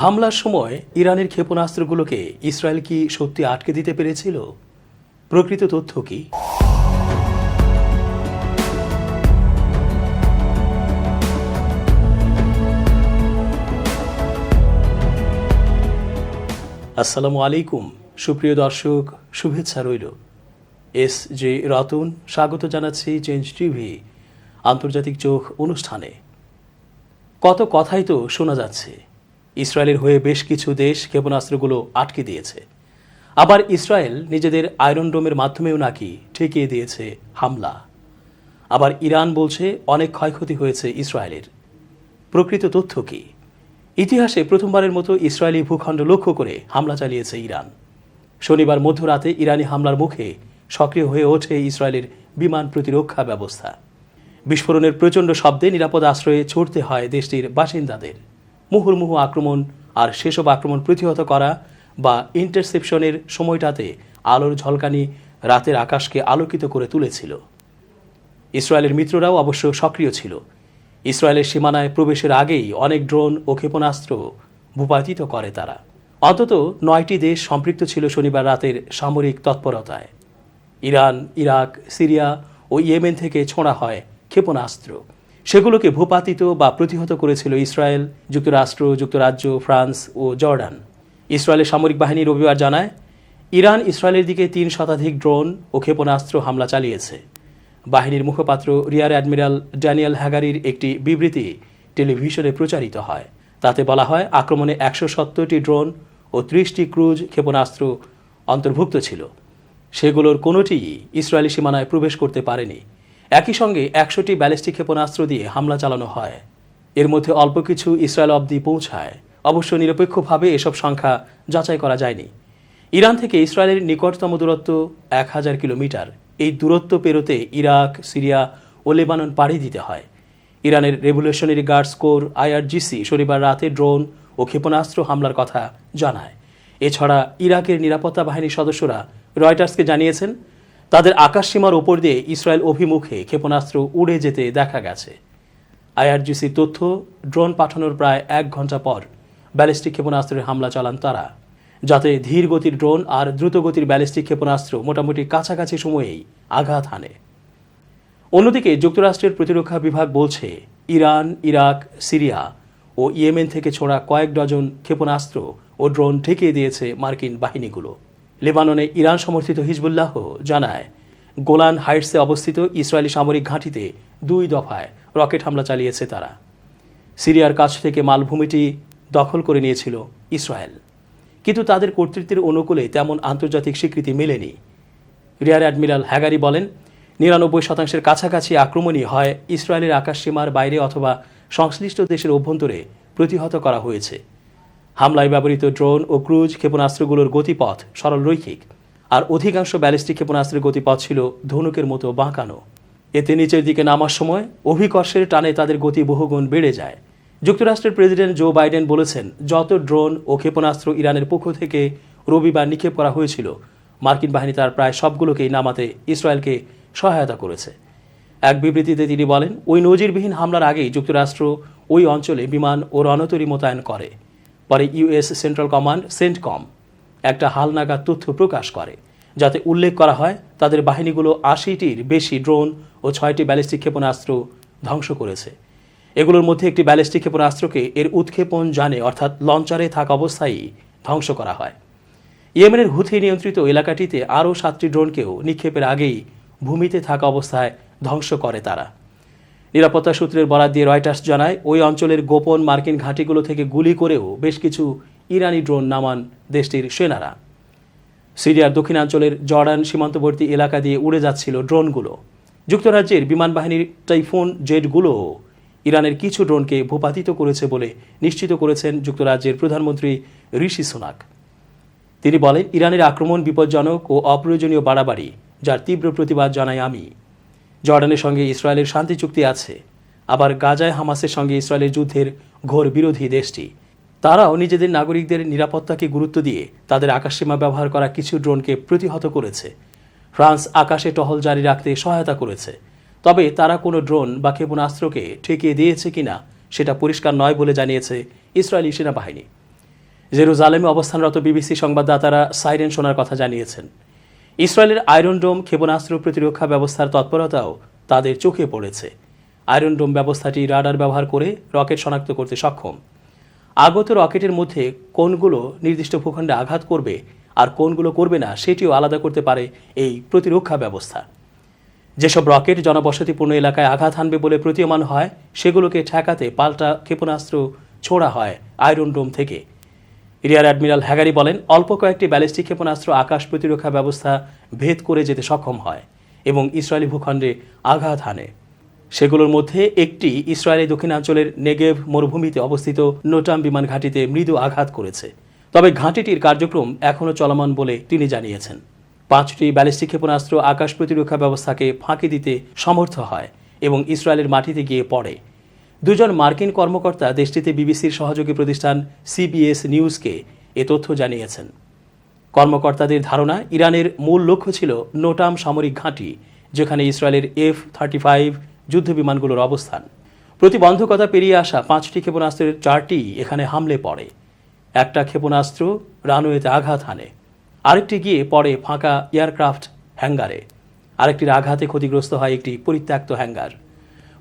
হামলার সময় ইরানের ক্ষেপণাস্ত্রগুলোকে ইসরায়েল কি সত্যি আটকে দিতে পেরেছিল? প্রকৃত তথ্য কি? আসসালামু আলাইকুম। সুপ্রিয় দর্শক, শুভেচ্ছা রইল। এস জে রতন স্বাগত জানাচ্ছি চেঞ্জ টিভি আন্তর্জাতিক চোখ অনুষ্ঠানে। কত কথাই তো শোনা যাচ্ছে। ইসরায়েলের হয়ে বেশ কিছু দেশ ক্ষেপণাস্ত্রগুলো আটকে দিয়েছে। আবার ইসরায়েল নিজেদের আয়রন ডোমের মাধ্যমেও নাকি ঠেকিয়ে দিয়েছে হামলা। আবার ইরান বলছে অনেক ক্ষয়ক্ষতি হয়েছে ইসরায়েলের। প্রকৃত তথ্য কি? ইতিহাসে প্রথমবারের মতো ইসরায়েলি ভূখণ্ড লক্ষ্য করে হামলা চালিয়েছে ইরান। শনিবার মধ্যরাতে ইরানি হামলার মুখে সক্রিয় হয়ে ওঠে ইসরায়েলের বিমান প্রতিরক্ষা ব্যবস্থা। বিস্ফোরণের প্রচণ্ড শব্দে নিরাপদ আশ্রয়ে ছুটতে হয় দেশটির বাসিন্দাদের। মুহুর্মুহু আক্রমণ আর সেসব আক্রমণ প্রতিহত করা বা ইন্টারসেপশনের সময়টাতে আলোর ঝলকানি রাতের আকাশকে আলোকিত করে তুলেছিল। ইসরায়েলের মিত্ররাও অবশ্য সক্রিয় ছিল। ইসরায়েলের সীমানায় প্রবেশের আগেই অনেক ড্রোন ও ক্ষেপণাস্ত্র ভূপাতিত করে তারা। অন্তত নয়টি দেশ সম্পৃক্ত ছিল শনিবার রাতের সামরিক তৎপরতায়। ইরান, ইরাক, সিরিয়া ও ইয়েমেন থেকে ছোঁড়া হয় ক্ষেপণাস্ত্র। সেগুলোকে ভূপাতিত বা প্রতিহত করেছিল ইসরায়েল, যুক্তরাষ্ট্র, যুক্তরাজ্য, ফ্রান্স ও জর্ডান। ইসরায়েলের সামরিক বাহিনী রবিবার জানায়, ইরান ইসরায়েলের দিকে তিন শতাধিক ড্রোন ও ক্ষেপণাস্ত্র হামলা চালিয়েছে। বাহিনীর মুখপাত্র, রিয়ার অ্যাডমিরাল ড্যানিয়েল হ্যাগারির একটি বিবৃতি টেলিভিশনে প্রচারিত হয়। তাতে বলা হয়, আক্রমণে একশো সত্তরটি ড্রোন ও ত্রিশটি ক্রুজ ক্ষেপণাস্ত্র অন্তর্ভুক্ত ছিল। সেগুলোর কোনোটিই ইসরায়েলি সীমানায় প্রবেশ করতে পারেনি। একই সঙ্গে একশোটি ব্যালিস্টিক ক্ষেপণাস্ত্র দিয়ে হামলা চালানো হয়। এর মধ্যে অল্প কিছু ইসরায়েল অবধি পৌঁছায়। অবশ্য নিরপেক্ষভাবে এসব সংখ্যা যাচাই করা যায়নি। ইরান থেকে ইসরায়েলের নিকটতম দূরত্ব এক হাজার কিলোমিটার। এই দূরত্ব পেরোতে ইরাক, সিরিয়া ও লেবানন পাড়ি দিতে হয়। ইরানের রেভলিউশনারি গার্ডস কোর আইআরজিসি শনিবার রাতে ড্রোন ও ক্ষেপণাস্ত্র হামলার কথা জানায়। এছাড়া ইরাকের নিরাপত্তা বাহিনীর সদস্যরা রয়টার্সকে জানিয়েছেন তাদের আকাশসীমার ওপর দিয়ে ইসরায়েল অভিমুখে ক্ষেপণাস্ত্র উড়ে যেতে দেখা গেছে। আইআরজিসির তথ্য, ড্রোন পাঠানোর প্রায় এক ঘণ্টা পর ব্যালিস্টিক ক্ষেপণাস্ত্রের হামলা চালান তারা, যাতে ধীর গতির ড্রোন আর দ্রুতগতির ব্যালিস্টিক ক্ষেপণাস্ত্র মোটামুটি কাছাকাছি সময়েই আঘাত হানে। অন্যদিকে যুক্তরাষ্ট্রের প্রতিরক্ষা বিভাগ বলছে, ইরান, ইরাক, সিরিয়া ও ইয়েমেন থেকে ছোড়া কয়েক ডজন ক্ষেপণাস্ত্র ও ড্রোন ঠেকিয়ে দিয়েছে মার্কিন বাহিনীগুলো। লেবাননে ইরান সমর্থিত হিজবুল্লাহ জানায়, গোলান হাইটসে অবস্থিত ইসরায়েলি সামরিক ঘাঁটিতে দুই দফায় রকেট হামলা চালিয়েছে তারা। সিরিয়ার কাছ থেকে মালভূমিটি দখল করে নিয়েছিল ইসরায়েল। কিন্তু তাদের কর্তৃত্বের অনুকূলে তেমন আন্তর্জাতিক স্বীকৃতি মেলেনি। রিয়ার অ্যাডমিরাল হ্যাগারি বলেন, নিরানব্বই শতাংশের কাছাকাছি আক্রমণই হয় ইসরায়েলের আকাশসীমার বাইরে অথবা সংশ্লিষ্ট দেশের অভ্যন্তরে প্রতিহত করা হয়েছে। হামলায় ব্যবহৃত ড্রোন ও ক্রুজ ক্ষেপণাস্ত্রগুলোর গতিপথ সরল রৈখিক। আর অধিকাংশ ব্যালিস্টিক ক্ষেপণাস্ত্রের গতিপথ ছিল ধনুকের মতো বাঁকানো। এতে নিচের দিকে নামার সময় অভিকর্ষের টানে তাদের গতি বহুগুণ বেড়ে যায়। যুক্তরাষ্ট্রের প্রেসিডেন্ট জো বাইডেন বলেছেন, যত ড্রোন ও ক্ষেপণাস্ত্র ইরানের পক্ষ থেকে রবিবার নিক্ষেপ করা হয়েছিল, মার্কিন বাহিনী তার প্রায় সবগুলোকেই নামাতে ইসরায়েলকে সহায়তা করেছে। এক বিবৃতিতে তিনি বলেন, ওই নজিরবিহীন হামলার আগেই যুক্তরাষ্ট্র ওই অঞ্চলে বিমান ও রণতরী মোতায়েন করে। পরে ইউএস সেন্ট্রাল কমান্ড সেন্টকম একটা হালনাগাদ তথ্য প্রকাশ করে, যাতে উল্লেখ করা হয় তাদের বাহিনীগুলো আশিটির বেশি ড্রোন ও ছয়টি ব্যালিস্টিক ক্ষেপণাস্ত্র ধ্বংস করেছে। এগুলোর মধ্যে একটি ব্যালিস্টিক ক্ষেপণাস্ত্রকে এর উৎক্ষেপণ জানে অর্থাৎ লঞ্চারে থাকা অবস্থায় ধ্বংস করা হয়। ইয়েমেনের হুথি নিয়ন্ত্রিত এলাকাটিতে আরও সাতটি ড্রোনকেও নিক্ষেপের আগেই ভূমিতে থাকা অবস্থায় ধ্বংস করে তারা। নিরাপত্তা সূত্রের বরাত দিয়ে রয়টার্স জানায়, ওই অঞ্চলের গোপন মার্কিন ঘাঁটিগুলো থেকে গুলি করেও বেশ কিছু ইরানি ড্রোন নামান দেশটির সেনারা। সিরিয়ার দক্ষিণাঞ্চলের জর্ডান সীমান্তবর্তী এলাকা দিয়ে উড়ে যাচ্ছিল ড্রোনগুলো। যুক্তরাজ্যের বিমান বাহিনীর টাইফুন জেটগুলোও ইরানের কিছু ড্রোনকে ভূপাতিত করেছে বলে নিশ্চিত করেছেন যুক্তরাজ্যের প্রধানমন্ত্রী ঋষি সোনাক। তিনি বলেন, ইরানের আক্রমণ বিপজ্জনক ও অপ্রয়োজনীয় বাড়াবাড়ি, যার তীব্র প্রতিবাদ জানাই আমি। জর্ডানের সঙ্গে ইসরায়েলের শান্তি চুক্তি আছে। আবার গাজায় হামাসের সঙ্গে ইসরায়েলের যুদ্ধের ঘোর বিরোধী দেশটি। তারাও নিজেদের নাগরিকদের নিরাপত্তাকে গুরুত্ব দিয়ে তাদের আকাশসীমা ব্যবহার করা কিছু ড্রোনকে প্রতিহত করেছে। ফ্রান্স আকাশে টহল জারি রাখতে সহায়তা করেছে। তবে তারা কোনো ড্রোন বা ক্ষেপণাস্ত্রকে ঠেকিয়ে দিয়েছে কিনা সেটা পরিষ্কার নয় বলে জানিয়েছে ইসরায়েলি সেনাবাহিনী। জেরুজালেমে অবস্থানরত বিবিসি সংবাদদাতারা সাইরেন শোনার কথা জানিয়েছেন। ইসরায়েলের আয়রন ডোম ক্ষেপণাস্ত্র প্রতিরক্ষা ব্যবস্থার তৎপরতাও তাদের চোখে পড়েছে। আয়রন ডোম ব্যবস্থাটি রাডার ব্যবহার করে রকেট শনাক্ত করতে সক্ষম। আগত রকেটের মধ্যে কোনগুলো নির্দিষ্ট ভূখণ্ডে আঘাত করবে আর কোনগুলো করবে না সেটিও আলাদা করতে পারে এই প্রতিরক্ষা ব্যবস্থা। যেসব রকেট জনবসতিপূর্ণ এলাকায় আঘাত হানবে বলে প্রতীয়মান হয়, সেগুলোকে ঠেকাতে পাল্টা ক্ষেপণাস্ত্র ছোড়া হয় আয়রন ডোম থেকে। রিয়ার অ্যাডমিরাল হ্যাগারি বলেন, অল্প কয়েকটি ব্যালিস্টিক ক্ষেপণাস্ত্র আকাশ প্রতিরক্ষা ব্যবস্থা ভেদ করে যেতে সক্ষম হয় এবং ইসরায়েলি ভূখণ্ডে আঘাত হানে। সেগুলোর মধ্যে একটি ইসরায়েলি দক্ষিণাঞ্চলের নেগেভ মরুভূমিতে অবস্থিত নোটাম বিমান ঘাঁটিতে মৃদু আঘাত করেছে। তবে ঘাঁটিটির কার্যক্রম এখনও চলমান বলে তিনি জানিয়েছেন। পাঁচটি ব্যালিস্টিক ক্ষেপণাস্ত্র আকাশ প্রতিরক্ষা ব্যবস্থাকে ফাঁকি দিতে সমর্থ হয় এবং ইসরায়েলের মাটিতে গিয়ে পড়ে। দুজন মার্কিন কর্মকর্তা দেশটিতে বিবিসির সহযোগী প্রতিষ্ঠান সিবিএস নিউজকে এ তথ্য জানিয়েছেন। কর্মকর্তাদের ধারণা, ইরানের মূল লক্ষ্য ছিল নোটাম সামরিক ঘাঁটি, যেখানে ইসরায়েলের এফ থার্টি ফাইভ যুদ্ধবিমানগুলোর অবস্থান। প্রতিবন্ধকতা পেরিয়ে আসা পাঁচটি ক্ষেপণাস্ত্রের চারটি এখানে হামলে পড়ে। একটা ক্ষেপণাস্ত্র রানওয়েতে আঘাত হানে, আরেকটি গিয়ে পড়ে ফাঁকা এয়ারক্রাফট হ্যাঙ্গারে। আরেকটির আঘাতে ক্ষতিগ্রস্ত হয় একটি পরিত্যক্ত হ্যাঙ্গার।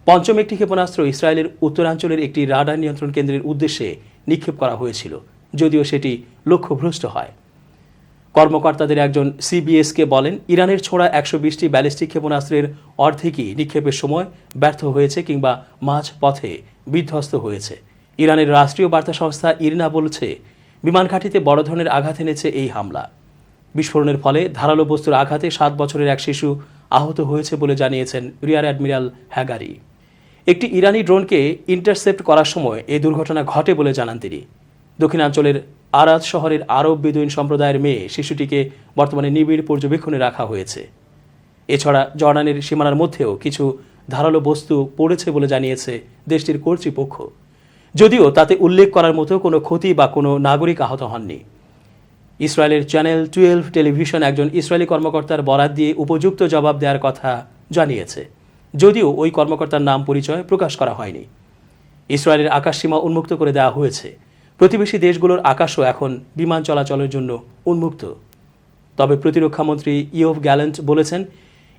পঞ্চম একটি ক্ষেপণাস্ত্র ইসরায়েলের উত্তরাঞ্চলের একটি রাডার নিয়ন্ত্রণ কেন্দ্রের উদ্দেশ্যে নিক্ষেপ করা হয়েছিল, যদিও সেটি লক্ষ্যভ্রষ্ট হয়। কর্মকর্তাদের একজন সিবিএসকে বলেন, ইরানের ছোড়া একশো বিশটি ব্যালিস্টিক ক্ষেপণাস্ত্রের অর্ধেকই নিক্ষেপের সময় ব্যর্থ হয়েছে কিংবা মাঝ পথে বিধ্বস্ত হয়েছে। ইরানের রাষ্ট্রীয় বার্তা সংস্থা ইরনা বলছে, বিমান ঘাঁটিতে বড় ধরনের আঘাত এনেছে এই হামলা। বিস্ফোরণের ফলে ধারালো বস্তুর আঘাতে সাত বছরের এক শিশু আহত হয়েছে বলে জানিয়েছেন রিয়ার অ্যাডমিরাল হ্যাগারি। একটি ইরানি ড্রোনকে ইন্টারসেপ্ট করার সময় এই দুর্ঘটনা ঘটে বলে জানান তিনি। দক্ষিণাঞ্চলের আরাদ শহরের আরব বেদুইন সম্প্রদায়ের মেয়ে শিশুটিকে বর্তমানে নিবিড় পর্যবেক্ষণে রাখা হয়েছে। এছাড়া জর্ডানের সীমানার মধ্যেও কিছু ধারালো বস্তু পড়েছে বলে জানিয়েছে দেশটির কর্তৃপক্ষ। যদিও তাতে উল্লেখ করার মতো কোনো ক্ষতি বা কোনো নাগরিক আহত হননি। ইসরায়েলের চ্যানেল টুয়েলভ টেলিভিশন একজন ইসরায়েলি কর্মকর্তার বরাত দিয়ে উপযুক্ত জবাব দেওয়ার কথা জানিয়েছে। যদিও ওই কর্মকর্তার নাম পরিচয় প্রকাশ করা হয়নি। ইসরায়েলের আকাশসীমা উন্মুক্ত করে দেওয়া হয়েছে। প্রতিবেশী দেশগুলোর আকাশও এখন বিমান চলাচলের জন্য উন্মুক্ত। তবে প্রতিরক্ষামন্ত্রী ইয়ভ গ্যালেন্ট বলেছেন,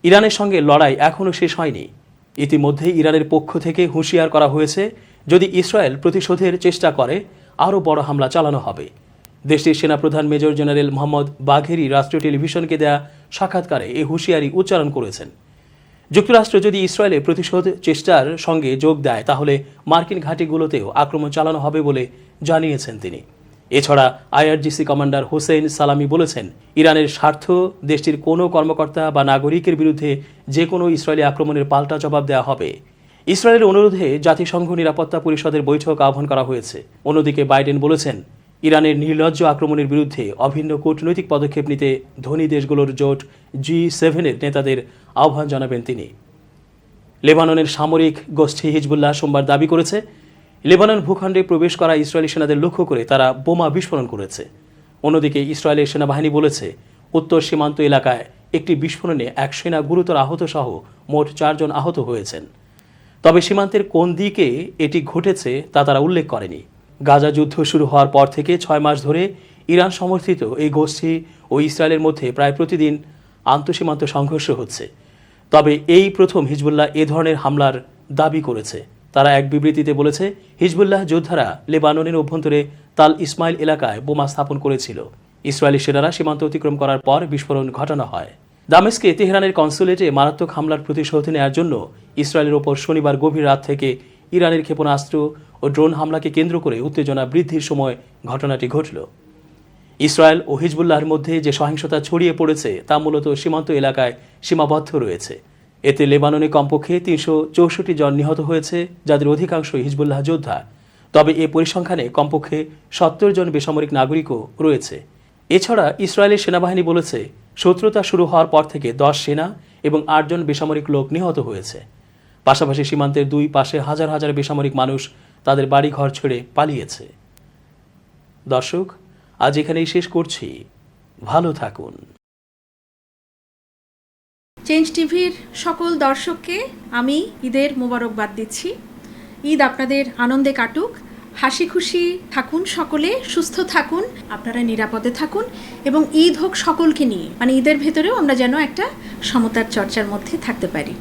ইরানের সঙ্গে লড়াই এখনও শেষ হয়নি। ইতিমধ্যেই ইরানের পক্ষ থেকে হুঁশিয়ার করা হয়েছে, যদি ইসরায়েল প্রতিশোধের চেষ্টা করে, আরও বড় হামলা চালানো হবে। দেশটির সেনাপ্রধান মেজর জেনারেল মোহাম্মদ বাঘেরি রাষ্ট্রীয় টেলিভিশনকে দেয়া সাক্ষাৎকারে এই হুঁশিয়ারি উচ্চারণ করেছেন। যুক্তরাষ্ট্র যদি ইসরায়েলের প্রতিশোধ চেষ্টার সঙ্গে যোগ দেয়, তাহলে মার্কিন ঘাঁটিগুলোতেও আক্রমণ চালানো হবে বলে জানিয়েছেন তিনি। এছাড়া আইআরজিসি কমান্ডার হোসেন সালামি বলেছেন, ইরানের স্বার্থ দেশটির কোনো কর্মকর্তা বা নাগরিকের বিরুদ্ধে যে কোনো ইসরায়েলি আক্রমণের পাল্টা জবাব দেওয়া হবে। ইসরায়েলের অনুরোধে জাতিসংঘ নিরাপত্তা পরিষদের বৈঠক আহ্বান করা হয়েছে। অন্যদিকে বাইডেন বলেছেন ইরানের নির্লজ্জ আক্রমণের বিরুদ্ধে অভিন্ন কূটনৈতিক পদক্ষেপ নিতে ধনী দেশগুলোর জোট জি সেভেনের নেতাদের আহ্বান জানাবেন তিনি। লেবাননের সামরিক গোষ্ঠী হিজবুল্লাহ সোমবার দাবি করেছে, লেবানন ভূখণ্ডে প্রবেশ করা ইসরায়েলি সেনাদের লক্ষ্য করে তারা বোমা বিস্ফোরণ করেছে। অন্যদিকে ইসরায়েলের সেনাবাহিনী বলেছে, উত্তর সীমান্ত এলাকায় একটি বিস্ফোরণে এক সেনা গুরুতর আহত সহ মোট চারজন আহত হয়েছেন। তবে সীমান্তের কোন দিকে এটি ঘটেছে তা তারা উল্লেখ করেনি। গাজা যুদ্ধ শুরু হওয়ার পর থেকে ছয় মাস ধরে ইরান সমর্থিত এই গোষ্ঠী ও ইসরায়েলের মধ্যে প্রায় প্রতিদিন আন্তঃসীমান্ত সংঘর্ষ হচ্ছে। তবে এই প্রথম হিজবুল্লাহ এ ধরনের হামলার দাবি করেছে। তারা এক বিবৃতিতে বলেছে, হিজবুল্লাহ যোদ্ধারা লেবাননের অভ্যন্তরে তাল ইসমাইল এলাকায় বোমা স্থাপন করেছিল। ইসরায়েলি সেনারা সীমান্ত অতিক্রম করার পর বিস্ফোরণ ঘটানো হয়। দামেস্কে তেহরানের কনসুলেটে মারাত্মক হামলার প্রতিশোধ নেওয়ার জন্য ইসরায়েলের ওপর শনিবার গভীর রাত থেকে ইরানের ক্ষেপণাস্ত্র ও ড্রোন হামলাকে কেন্দ্র করে উত্তেজনা বৃদ্ধির সময় ঘটনাটি ঘটল। ইসরায়েল ও হিজবুল্লাহর মধ্যে যে সহিংসতা ছড়িয়ে পড়েছে, তা মূলত সীমান্ত এলাকায় সীমাবদ্ধ রয়েছে। এতে লেবাননে কমপক্ষে তিনশো চৌষট্টি জন নিহত হয়েছে, যাদের অধিকাংশ হিজবুল্লাহ যোদ্ধা। তবে এ পরিসংখ্যানে কমপক্ষে সত্তর জন বেসামরিক নাগরিকও রয়েছে। এছাড়া ইসরায়েলের সেনাবাহিনী বলেছে, শত্রুতা শুরু হওয়ার পর থেকে দশ সেনা এবং আটজন বেসামরিক লোক নিহত হয়েছে। পাশাপাশি সীমান্তের দুই পাশে হাজার হাজার বেসামরিক মানুষ তাদের বাড়ি ঘর ছেড়ে পালিয়েছে। দর্শক, আজ এখানেই শেষ করছি। ভালো থাকুন। চেঞ্জ টিভির সকল দর্শককে আমি ঈদের মোবারকবাদ দিচ্ছি। ঈদ আপনাদের আনন্দে কাটুক। হাসি খুশি থাকুন সকলে, সুস্থ থাকুন, আপনারা নিরাপদে থাকুন এবং ঈদ হোক সকলকে নিয়ে। মানে ঈদের ভেতরেও আমরা যেন একটা সমতার চর্চার মধ্যে থাকতে পারি।